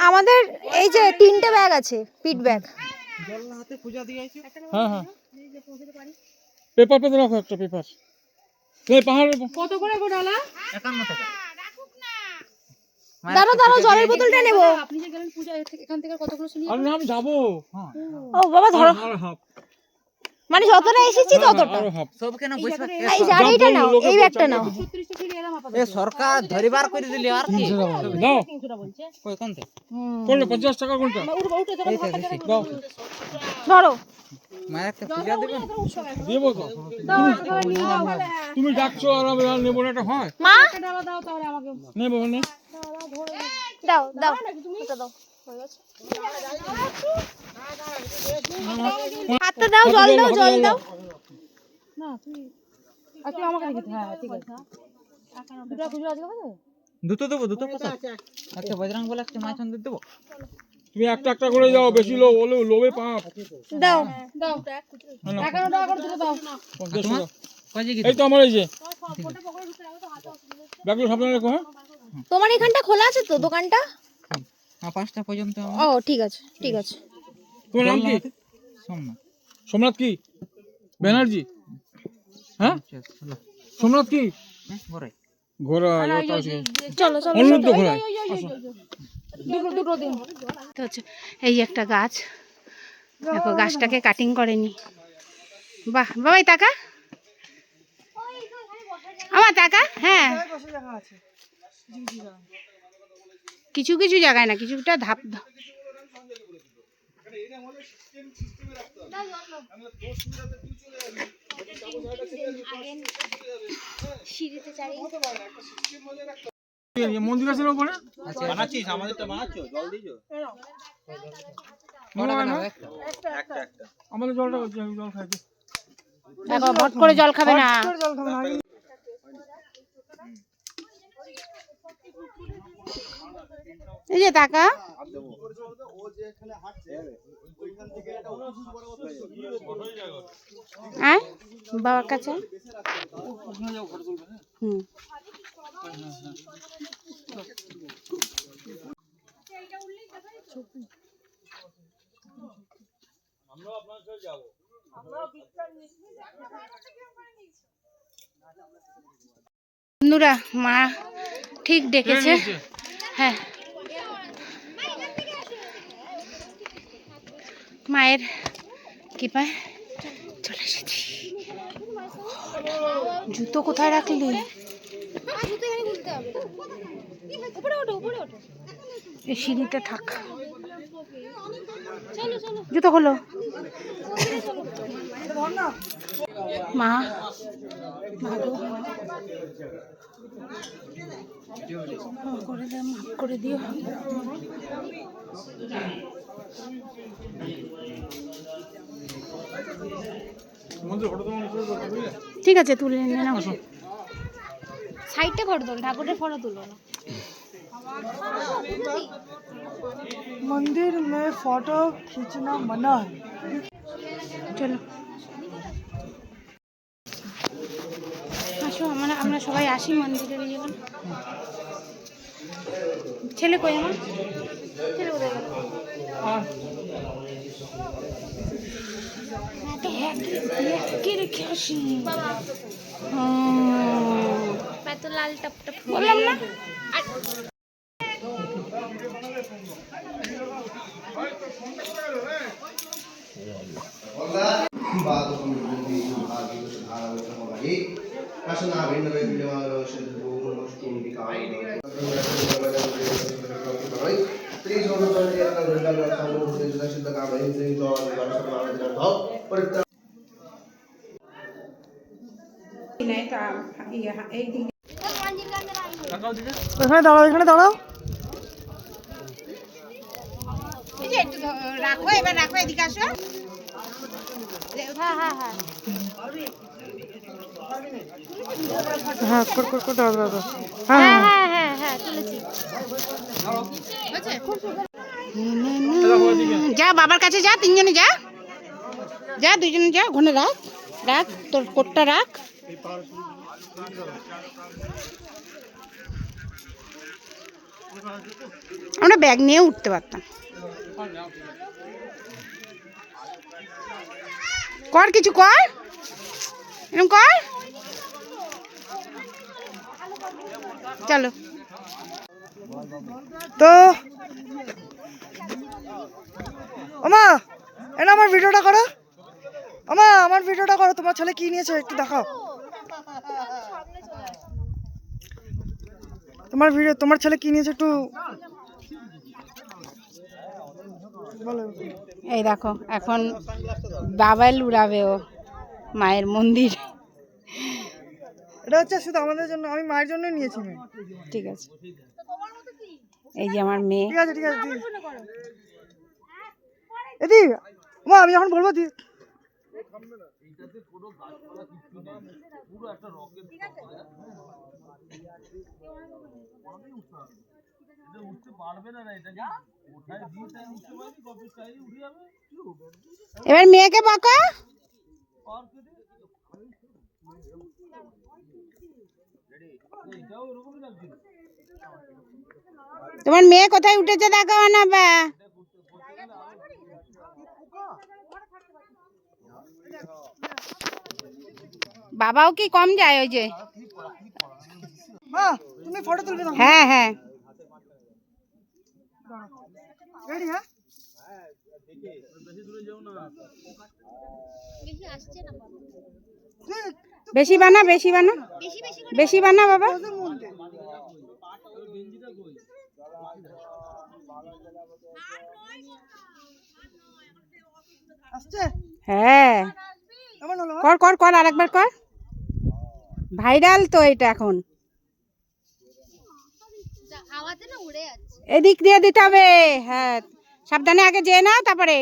আমাদের এই যে তিনটে ব্যাগ আছে পিট ব্যাগ হ্যাঁ হ্যাঁ। পেপার পেতে রাখো একটা পেপার এই পাহাড়ের কত করে গো ডালা? একান্ন টাকা। দাঁড়ো দাঁড়ো জলের বোতলটা নেব। আপনি যে গেলেন পূজা এর থেকে- এখান থেকে শুনি আরে না যাব। হ্যাঁ। ও বাবা ধরো। মানে যতটা এসেছি ততটা। সব কেন বুঝবা এই জারিটা নাও এই ব্যাগটা নাও। এ সরকার ধরিবার করে দিলি আর কি দাও তিনশোটা বলছে কোন থেকে করলে পঞ্চাশ টাকা কোনটা দাও ধরো মায়ের একটা পূজা দেবেন দেবো তো তুমি ডাকছো আর আমি আর নেব না এটা হয় মা ডালা দাও তাহলে আমাকে নেব মানে দাও দাও ওটা দাও হাতটা দাও জল দাও জল দাও না তুই আমাকে দেখে হ্যাঁ ঠিক আছে দুটো খুচরো আজকে বাজে দুটো দেবো দুটো কথা আচ্ছা বজরং বলে একটা মাছ আনতে দেবো? তুমি একটা একটা করে যাও বেশি লোভ হলে লোভে পাপ। দাও। দাও টাকা করে কি এই তো আমার এই যে। ব্যাগগুলো সাবধানে রেখো হ্যাঁ? তোমার এখানটা খোলা আছে তো দোকানটা? হ্যাঁ পাঁচটা পর্যন্ত ও ঠিক আছে ঠিক আছে। তোমার নাম কি? সোমনাথ। সোমনাথ কি? ব্যানার্জি? হ্যাঁ? আচ্ছা সোমনাথ কি? হ্যাঁ বড়াই। ঘোড়া এই একটা গাছ। দেখো গাছটাকে কাটিং করেনি। বাহ বাবাই টাকা আমার টাকা হ্যাঁ। কিছু কিছু জায়গায় না কিছুটা ধাপ ধাপ। সিঁড়িতে চালিয়ে মন্দির আছে না ওখানে বানাচ্ছিস? আমাদের তো বানাচ্ছো। জল দিছো একটা আমাদের জলটা জল খাইছি দেখো ভট করে জল খাবে না। এই যে টাকা। আয় বাবার কাছে। হুম। বন্ধুরা মা ঠিক ডেকেছে। হ্যাঁ। মায়ের কৃপায় চলে এসেছি। জুতো কোথায় রাখলি? সিঁড়িতে থাক। জুতো খোলো। মা। মা গো ক্ষমা করে দাও মাফ করে দিও মন্দির ফটো তোমার উপরে করতে বুঝলে ঠিক আছে তুলে নিয়ে নাও সাইডটা ফটো তোলো ঠাকুরের ফটো তুলো না मंदिर में फोटो खींचना मना है চলো আসো আমরা আমরা সবাই আসি মন্দিরে গেলাম ছেলে কই আমার? ছেলে কোথায় গেল? লাল টপ টপ বললাম না। এখানে দাঁড়াও এখানে দাঁড়াও এই যে রাখো এবার রাখো এদিকে আসো হ্যাঁ হ্যাঁ হ্যাঁ হ্যাঁ কর কর কর দাঁড়াও দাঁড়াও হ্যাঁ হ্যাঁ হ্যাঁ হ্যাঁ তুলেছি যা বাবার কাছে যা তিনজনে যা যা দুজনে যা ওখানে রাখ রাখ তোর কোটটা রাখ। আমরা ব্যাগ নিয়ে উঠতে পারতাম। কর কিছু কর। এরকম কর। চলো। তো আমা এনা আমার ভিডিওটা করো। আমা আমার ভিডিওটা করো, তোমার ছেলে কি নিয়েছে একটু দেখাও। তোমার ভিডিও, তোমার ছেলে কি নিয়েছে একটু এই দেখো, এখন বাবাই লুড়াবে ও মায়ের মন্দির। এটা হচ্ছে শুধু আমাদের জন্য আমি মায়ের জন্য নিয়েছি ঠিক আছে। এই যে আমার মেয়ে। ঠিক আছে ঠিক আছে দি এদি মা আমি যখন বলব দি। এবার মেয়েকে বকা। তোমার মেয়ে কোথায় উঠেছে দেখো না বা। বাবাও কি কম যায় ওই যে? মা তুমি ফটো তুলবে না হ্যাঁ হ্যাঁ রেডি হ্যাঁ বেশি আসছে না বাবা। তুই বেশি বানা বেশি বানা? বেশি বানা বাবা? হ্যাঁ। কর কর কর আরেকবার কর। ভাইরাল তো এটা এখন। যা, আওয়াজে না উড়ে যাচ্ছে। এদিক দিয়ে দিতে হবে। হ্যাঁ সাবধানে আগে যেয়ে নাও তারপরে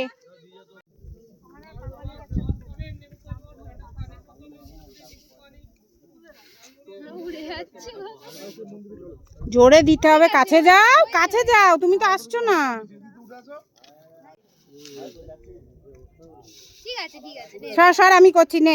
উড়ে যাচ্ছে গো। জোরে দিতে হবে কাছে যাও কাছে যাও তুমি তো আসছো না। সর সর আমি করছি নে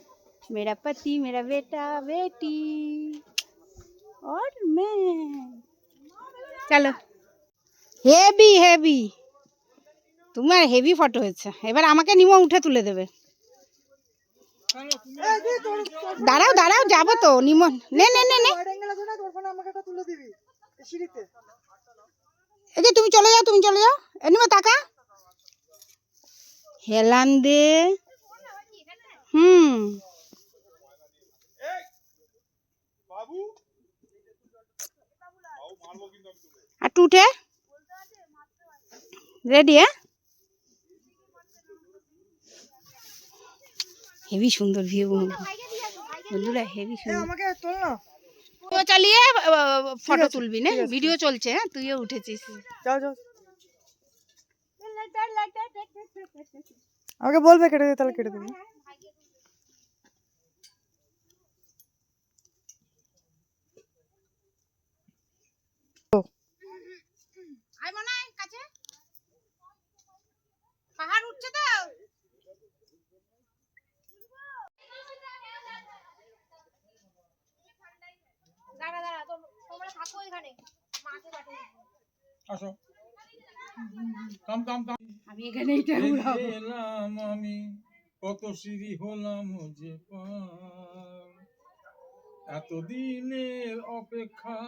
मेरा पति मेरा बेटा बेटी और मैं চলো হেভি হেভি তোমার হেভি ফটো হয়েছে এবার আমাকে নিমো উঠে তুলে দেবে দাঁড়াও দাঁড়াও যাবো তো নিমো নে নে নে নে আমাকে একটা তুলে দিবি এই সিঁড়িতে এই যে তুমি চলে যাও তুমি চলে যাও এনিমা তাকা হেলান দে হুম আর টু উঠে রেডি হ্যাঁ? হেভি সুন্দর ভিউ বন্ধুরা হেভি সুন্দর। আমাকে তোল না। চালিয়ে ফটো তুলবি না? ভিডিও চলছে হ্যাঁ? তুইও উঠেছিস। যাও যাও। আমাকে বলবে কেটে দিতে তাহলে কেটে দেবো। আয় মনে হয় কাছে। পাহাড় উঠছে তো। দাঁড়া দাঁড়া তোমরা থাকো এখানে। মাকে পাঠিয়ে আসো। কাম কাম কাম। আমি এখানে এইটা উড়াবো এলাম আমি কত সিঁড়ি হলাম যে পার। এতদিনের অপেক্ষা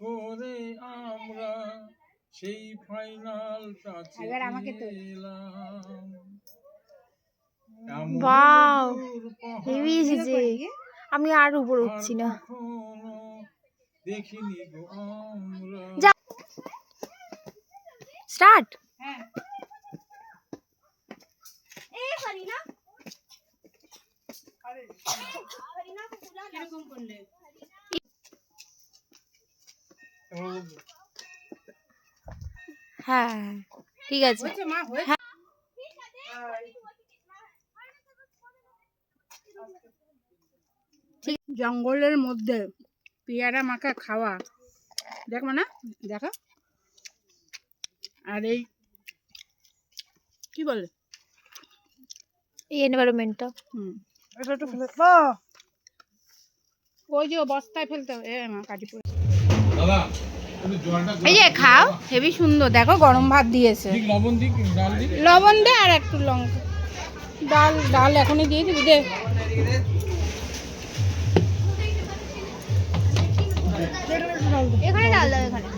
করে আমরা সেই ফাইনাল এবার আমাকে তো। Wow! হেভি এসেছে। আমি আর উপর উঠছি না। দেখিনি গো আমরা। স্টার্ট হ্যাঁ। কীরকম করলে? হ্যাঁ ঠিক আছে। হয়েছে মা হয়েছে। জঙ্গলের মধ্যে পেয়ারা মাখা খাওয়া। দেখ না দেখা। আর এই কি বলে? এই এনভায়রনমেন্টটা হুম। এটা একটু ফেলে ওই যে বস্তায় ফেলতে হবে। এ মা কাটি দাদা এই যে খাও হেবি সুন্দর। দেখো গরম ভাত দিয়েছে। লবণ দে আর একটু লঙ্কা। ডাল ডাল এখনই দিয়ে দিবি দে। এখানে ডাল দাও এখানে।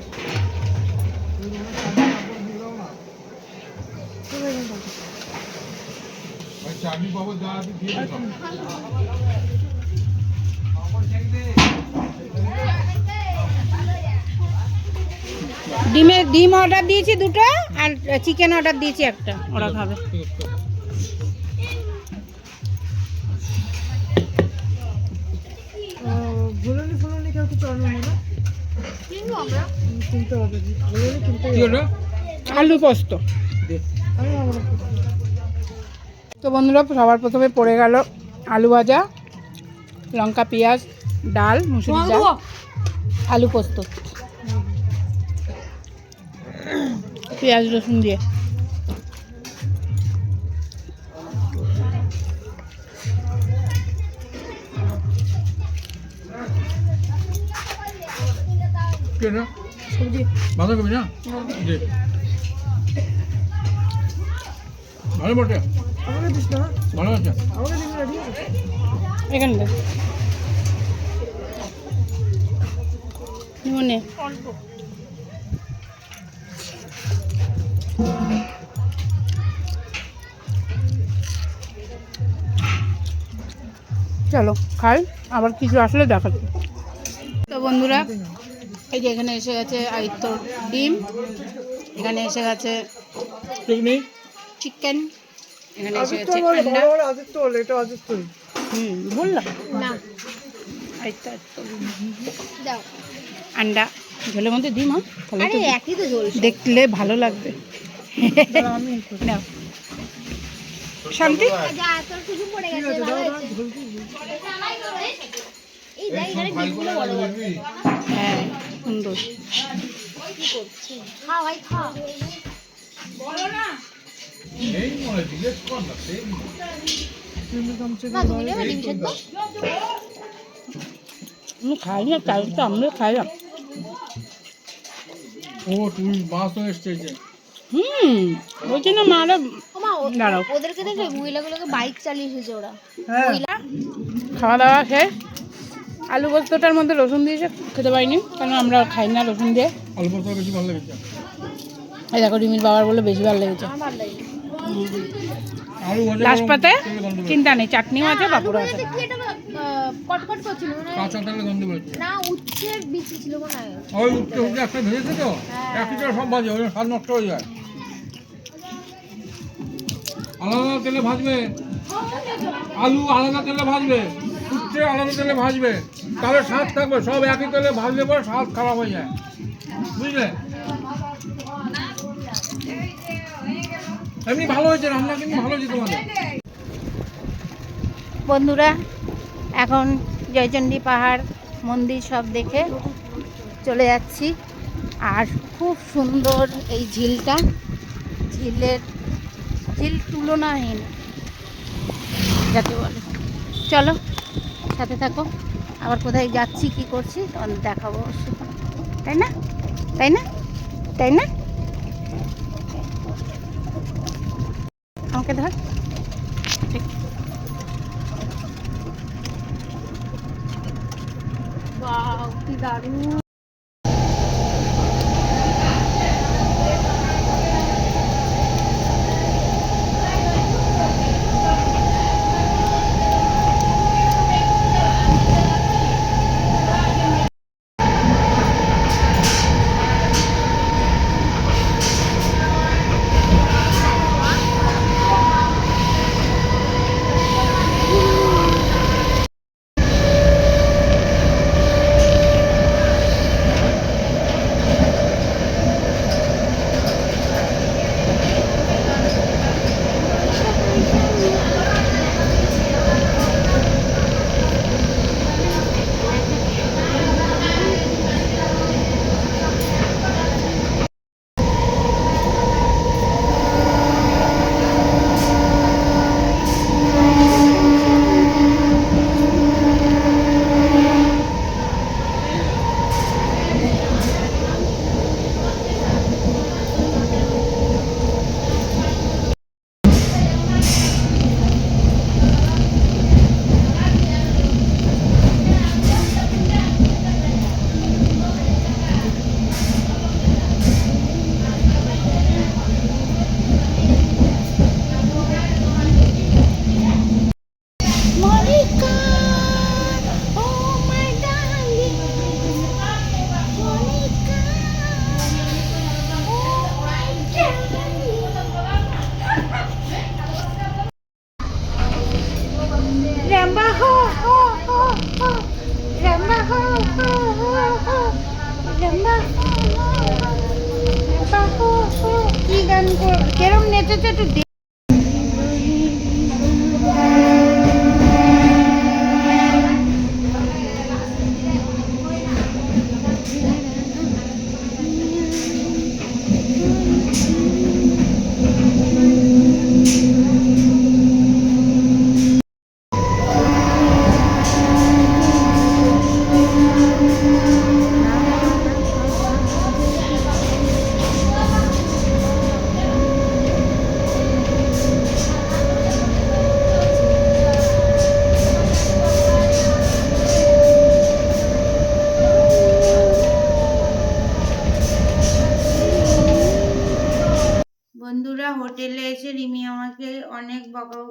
চাটনি পাবো যা দিয়ে ডিমের ডিম অর্ডার দিয়েছি দুটো আর চিকেন অর্ডার দিয়েছি একটা। ওরা খাবে। আলু পোস্ত। তো বন্ধুরা সবার প্রথমে পড়ে গেল আলু ভাজা লঙ্কা পেঁয়াজ ডাল মুসুরি ডাল আলু পোস্ত। পেঁয়াজ রসুন দিয়ে। বাঁধাকপি না? জি ভালো বটে? ভালো আছে? আমাকে দিস না চলো খাই আবার কিছু আসলে দেখাচ্ছি। তো বন্ধুরা এই যে এখানে এসে গেছে আইত্য ডিম এখানে এসে গেছে চিকেন এখানে এসে গেছে হুম বললাম। না। আন্ডা ঝোলের মধ্যে ডিম তাহলে আরে তো একই তো ঝোল দেখলে ভালো লাগবে। শান্তি হ্যাঁ সুন্দর খা না খাই না আমরা খাই না ও তুমি বাস তো এসছে। হুম বলছি না মারা। ওদেরকে দেখে মহিলাগুলোকে বাইক চালিয়ে এসেছে ওরা। হ্যাঁ। মহিলা? খাওয়া দাওয়া শেষ আলু পোস্তটার মধ্যে রসুন দিয়েছে খেতে পারিনি কারণ আমরা খাই না রসুন দিয়ে। আলু পোস্ত বেশি ভালো লেগেছে। এই দেখো রিমির বাবার বলে বেশি ভালো লেগেছে। আমার ভালো লাগে আলু ভাজা লাস্ট পাতে তেলে গন্ধ বেরোচ্ছে। চিন্তা নেই চাটনিও আছে পাপড়ও আছে। কটকট করছিল মানে কাঁচা তেলে গন্ধ বেরোচ্ছে। না উচ্ছের বিচি ছিল মনে হয়। ওই উঠতে একটা ভেজেছে তো? একই সব ভাজে ওই স্বাদ নষ্ট হয়ে যায়। আলাদা তেলে ভাজবে। আলু আলাদা তেলে ভাজবে উচ্ছে আলাদা তেলে ভাজবে। তাহলে স্বাদ থাকবে, সব একই তেলে ভাজলে পরে স্বাদ খারাপ হয়ে যায়। বুঝলে? এমনি ভালো হয়েছে, রান্না কিন্তু ভালো হয়েছে তোমাদের। বন্ধুরা, এখন জয়চণ্ডী পাহাড় মন্দির সব দেখে চলে যাচ্ছি। আর খুব সুন্দর এই ঝিলটা। ঝিলের ঝিল তুলনাহীন যাতে বলে। চলো, সাথে থাকো। আবার কোথায় যাচ্ছি, কি করছি তোমাদের দেখাবো অবশ্যই। তাই না? তাই না? তাই না? আমাকে ধর। কি দারুণ।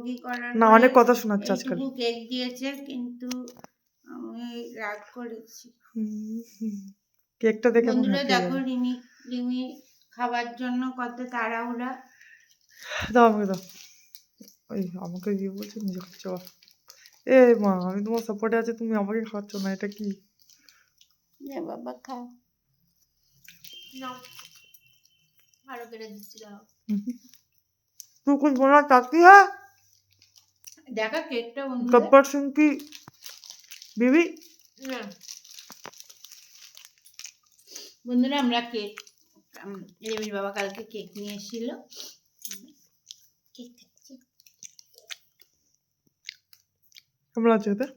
ভোগই করার না অনেক কথা শোনাচ্ছে আজকাল। কেক দিয়েছে কিন্তু আমি রাগ করেছি। কেকটা দেখে মনে দেখো রিমি রিমি খাবার জন্য কত তাড়াহুড়া। দাও আমাকে দাও। ওই আমাকে কি বলছে নিজে খাচ্ছ এ মা আমি তোমার সাপোর্টে আছে তুমি আমাকে খাওয়াচ্ছ না এটা কি? নে বাবা খাও। নাও ভালো করে দিচ্ছি দাও। তুই কোন বোনা চাকরি হ্যাঁ? দেখা কেকটা গব্বর সিং কি বিবি? বন্ধুরা আমরা কেক রেবির বাবা কালকে কেক নিয়ে এসেছিল। কেক আমরা আছে এটা